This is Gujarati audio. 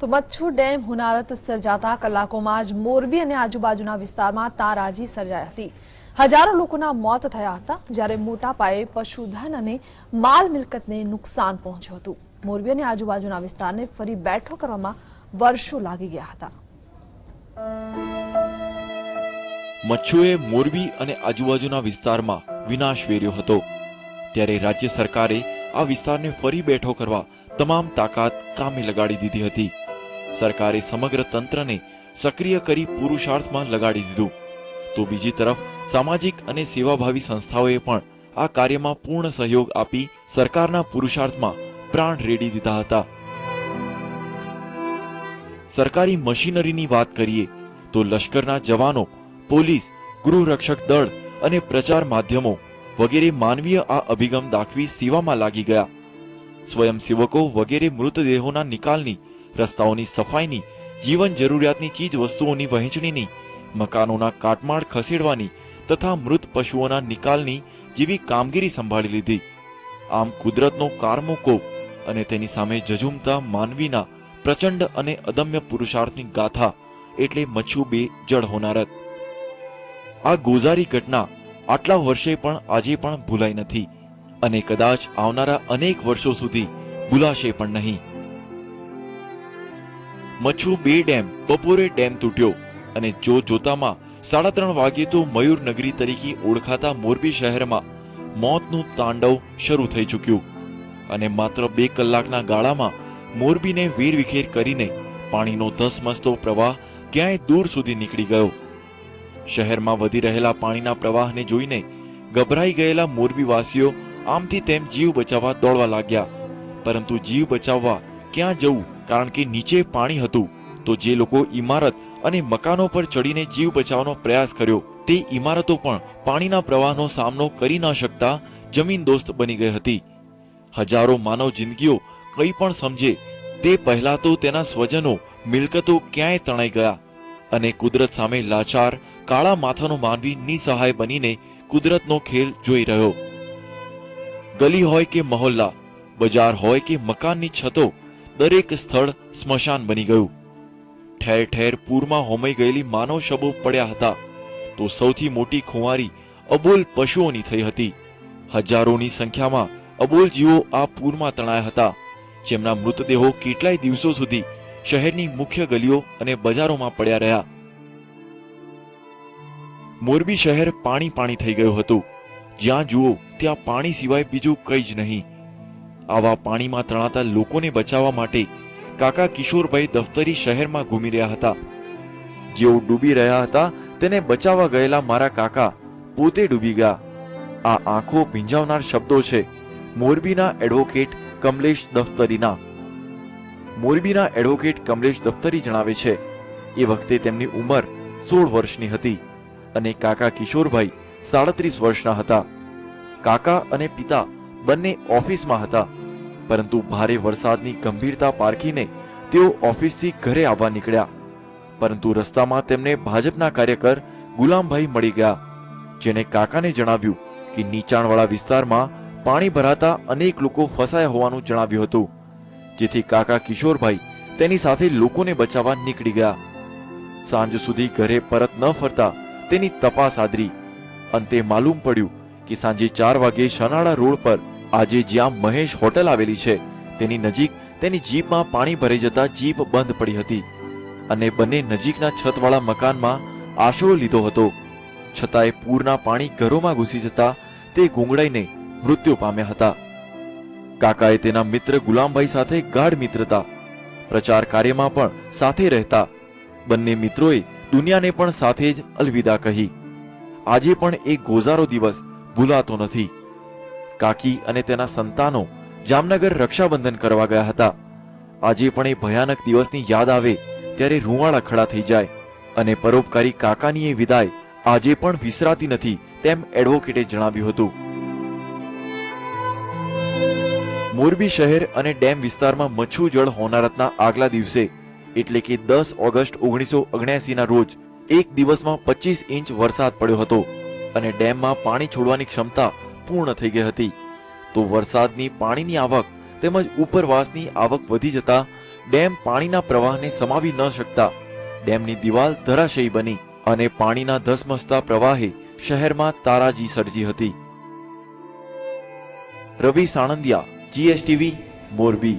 તો મચ્છુ ડેમ હુનારત સર્જાતા કલાકોમાં જ મોરબી અને આજુબાજુના વિસ્તારમાં તારાજી સર્જાઈ હતી. હજારો લોકોના મોત થયા હતા, જ્યારે મોટા પાયે પશુધન અને માલ મિલકતને નુકસાન પહોંચ્યું હતું. મોરબી અને આજુબાજુના વિસ્તારને ફરી બેઠો કરવામાં વર્ષો લાગી ગયા હતા. મચ્છુએ મોરબી અને આજુબાજુના વિસ્તારમાં વિનાશ વેર્યો હતો. ત્યારે રાજ્ય સરકારે આ વિસ્તારને ફરી બેઠો કરવા તમામ તાકાત કામે લગાડી દીધી હતી. સરકારે સમગ્ર તંત્રને સક્રિય કરી પુરુષાર્થમાં લગાડી દીધું. તો બીજી તરફ, સામાજિક અને સેવાભાવી સંસ્થાઓએ પણ આ કાર્યમાં પૂર્ણ સહયોગ આપી સરકારના પુરુષાર્થમાં પ્રાણ રેડી દીધા હતા. સરકારી મશીનરીની વાત કરીએ, તો લશ્કરના જવાનો, પોલીસ, ગૃહરક્ષક દળ અને પ્રચાર માધ્યમો વગેરે માનવીય આ અભિગમ દાખવી સેવામાં લાગી ગયા. સ્વયંસેવકો વગેરે મૃતદેહોના નિકાલની રસ્તાઓની સફાઈની, જીવન જરૂરિયાતની ચીજ વસ્તુઓની વહેંચણીની, મકાનોના કાટમાળ ખસેડવાની તથા મૃત પશુઓના નિકાલની જેવી કામગીરી સંભાળી લીધી. આમ કુદરતનો કારમો અને તેની સામે જજુમતા માનવીના પ્રચંડ અને અદમ્ય પુરુષાર્થની ગાથા એટલે મચ્છુ બે જળ હોનારત. આ ગોઝારી ઘટના આટલા વર્ષે પણ આજે પણ ભૂલાઈ નથી અને કદાચ આવનારા અનેક વર્ષો સુધી ભૂલાશે પણ નહીં. મચ્છુ બે ડેમ, બપોરે ડેમ તૂટ્યો અને જો જોતામાં સાડા ત્રણ વાગ્યે તો મયુર નગરી તરીકે ઓળખાતા મોરબી શહેરમાં મોતનું તાંડવ શરૂ થઈ ચૂક્યું. અને માત્ર બે કલાકના ગાળામાં મોરબીને વેરવિખેર કરીને પાણીનો ધસમસતો પ્રવાહ ક્યાંય દૂર સુધી નીકળી ગયો. શહેરમાં વધી રહેલા પાણીના પ્રવાહને જોઈને ગભરાઈ ગયેલા મોરબીવાસીઓ આમથી તેમ જીવ બચાવવા દોડવા લાગ્યા. પરંતુ જીવ બચાવવા ક્યાં જવું? કારણ કે નીચે પાણી હતું, તો જે લોકો ઇમારત અને મકાનો પર ચડીને જીવ બચાવવાનો પ્રયાસ કર્યો, તે ઇમારતો પણ પાણીના પ્રવાહનો સામનો કરી ન શકતા જમીન દોસ્ત બની ગઈ હતી. હજારો માનવ જિંદગીઓ કંઈ પણ સમજે, તે પહેલા તો તેના સ્વજનો મિલકતો ક્યાંય તણાઈ ગયા અને કુદરત સામે લાચાર, કાળા માથાનો માનવી નિસહાય બનીને કુદરતનો ખેલ જોઈ રહ્યો. ગલી હોય કે મહોલ્લા, બજાર હોય કે મકાનની છતો દરેક સ્થળ સ્મશાન બની ગયું. ઠેર ઠેર પૂરમાં હોમાઈ ગયેલી માનવ શબો પડ્યા હતા. તો સૌથી મોટી ખુંવારી અબોલ પશુઓની થઈ હતી. હજારોની સંખ્યામાં અબોલ જીવો આ પૂરમાં તણાયા હતા. જેમના મૃતદેહો કેટલાય દિવસો સુધી શહેરની મુખ્ય ગલીઓ અને બજારોમાં પડ્યા રહ્યા. મોરબી શહેર પાણી પાણી થઈ ગયું હતું. જ્યાં જુઓ ત્યાં પાણી સિવાય બીજું કંઈ જ નહીં. આવા પાણીમાં તણાતા લોકોને બચાવવા માટે કાકા કિશોરભાઈ દફતરી શહેરમાં ઘૂમી રહ્યા હતા. જેઓ ડૂબી રહ્યા હતા, તેને બચાવવા ગયેલા મારા કાકા પોતે ડૂબી ગયા. આ આંખો ભીંજાવનાર શબ્દો છે. મોરબીના એડવોકેટ કમલેશ દફતરીના. મોરબીના એડવોકેટ કમલેશ દફતરી જણાવે છે, એ વખતે તેમની ઉંમર સોળ વર્ષની હતી અને કાકા કિશોરભાઈ સાડત્રીસ વર્ષના હતા. કાકા અને પિતા બંને ઓફિસમાં હતા. પરંતુ ભારે વરસાદની ગંભીરતા પારખીને તેઓ ઓફિસથી ઘરે આવવા નીકળ્યા. પરંતુ રસ્તામાં તેમને ભાજપના કાર્યકર ગુલામભાઈ મળી ગયા, જેને કાકાને જણાવ્યું કે નીચાણવાળા વિસ્તારમાં પાણી ભરાતા અનેક લોકો ફસાયા હોવાનું જણાવ્યું હતું, જેથી કાકા કિશોરભાઈ તેની સાથે લોકોને બચાવવા નીકળી ગયા. સાંજ સુધી ઘરે પરત ન ફરતા તેની તપાસ આદરી. અંતે માલુમ પડ્યું કે સાંજે ચાર વાગે શનાળા રોડ પર આજે જ્યાં મહેશ હોટલ આવેલી છે, તેની નજીક તેની જીપમાં પાણી ભરાઈ જતા જીપ બંધ પડી હતી અને બંને નજીકના છતવાળા મકાનમાં આશરો લીધો હતો. છતાંય પૂરના પાણી ઘરોમાં ઘૂસી જતા તે ગુંગળાઈને મૃત્યુ પામ્યા હતા. કાકાએ તેના મિત્ર ગુલામભાઈ સાથે ગાઢ મિત્રતા, પ્રચાર કાર્યમાં પણ સાથે રહેતા. બંને મિત્રોએ દુનિયાને પણ સાથે જ અલવિદા કહી, આજે પણ એ ગોઝારો દિવસ ભૂલાતો નથી. કાકી અને તેના સંતાનો જામનગર રક્ષાબંધન કરવા ગયા હતા. આજે પણ એ ભયાનક દિવસની યાદ આવે ત્યારે રૂવાડા ખડા થઈ જાય અને પરોપકારી કાકાની એ વિદાય આજે પણ વિસરાતી નથી તેમ એડવોકેટે જણાવ્યું હતું. મોરબી શહેર અને ડેમ વિસ્તારમાં મચ્છુ જળ હોનારતના આગલા દિવસે, એટલે કે દસ ઓગસ્ટ ઓગણીસો ના રોજ, એક દિવસમાં પચીસ ઇંચ વરસાદ પડ્યો હતો અને ડેમમાં પાણી છોડવાની ક્ષમતા પૂર્ણ થઈ ગઈ હતી. તો વરસાદની પાણીની આવક તેમજ ઉપરવાસની આવક વધી જતા ડેમ પાણીના પ્રવાહને સમાવી ન શકતા ડેમની દિવાલ ધરાશયી બની અને પાણીના ધસમસતા પ્રવાહે શહેરમાં તારાજી સર્જી હતી. રવિ સાણંદિયા, જીએસટીવી, મોરબી.